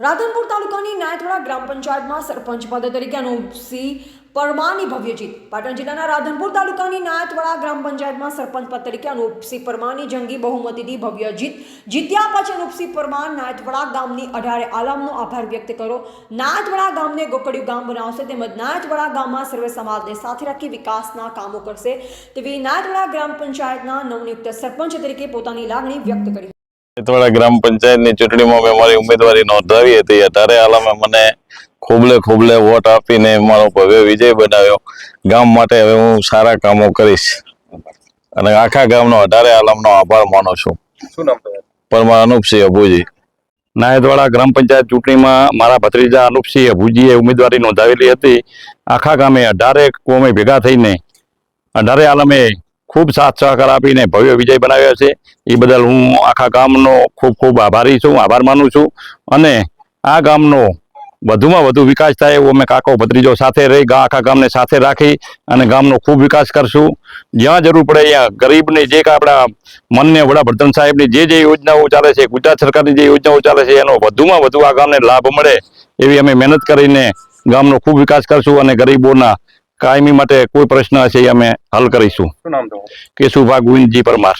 રાધનપુર તાલુકાની નાયથવાડા ગ્રામ પંચાયતમાં સરપંચ પદ તરીકે અનુપસિંહ પરમારની ભવ્ય જીત. પાટણ જિલ્લાના રાધનપુર તાલુકાની નાયથવાડા ગ્રામ પંચાયતમાં સરપંચ પદ તરીકે અનુપસિંહ પરમારની જંગી બહુમતીથી ભવ્ય જીત. જીત્યા પછી અનુપસિંહ પરમાર નાયથવાડા ગામની અઢારે આલામનો આભાર વ્યક્ત કર્યો. નાયથવાડા ગામને ગોકડિયું ગામ બનાવશે તેમજ નાયથવાડા ગામમાં સર્વે સમાજને સાથે રાખી વિકાસના કામો કરશે તેવી નાયથવાડા ગ્રામ પંચાયતના નવનિયુક્ત સરપંચ તરીકે પોતાની લાગણી વ્યક્ત કરી થોડા ગ્રામ પંચાયતની ચૂંટણીમાં મેં મારી ઉમેદવારી નોંધાવી હતી. ત્યારે આલામે મને ખૂબલે ખૂબલે વોટ આપીને મારો ભવ્ય વિજય બનાવ્યો. ગામ માટે હવે હું સારા કામો કરીશ. અને આખા ગામનો અઢારે આલમનો આભાર માનું છું. શું નામ તમારું? પરમા અનુપસિંહ અભુજી. નાયદવાડા ગ્રામ પંચાયત ચૂંટણીમાં મારા ભત્રીજા અનુપસિંહ અભુજીએ ઉમેદવારી નોંધાવેલી હતી. આખા ગામે અઢારે કોમે ભેગા થઈને અઢારે આલમે ખૂબ સાથ સહકાર આપીને ભવ્ય વિજય બનાવ્યો છે. એ બદલ હું આખા ગામનો ખૂબ ખૂબ આભારી છું, આભાર માનું છું. અને આ ગામનો વધુમાં વધુ વિકાસ થાય એવો અમે કાકો ભત્રીજો સાથે રહી આખા ગામને સાથે રાખી અને ગામનો ખૂબ વિકાસ કરશું. જ્યાં જરૂર પડે અહીંયા ગરીબને જે આપણા મનને વડાપ્રધાન સાહેબની જે જે યોજનાઓ ચાલે છે, ગુજરાત સરકારની જે યોજનાઓ ચાલે છે, એનો વધુમાં વધુ આ ગામને લાભ મળે એવી અમે મહેનત કરીને ગામનો ખૂબ વિકાસ કરશું અને ગરીબોના કાયમી માટે કોઈ પ્રશ્ન હશે એ અમે હલ કરીશું. કેશુભા ગોવિંદજી પરમાર.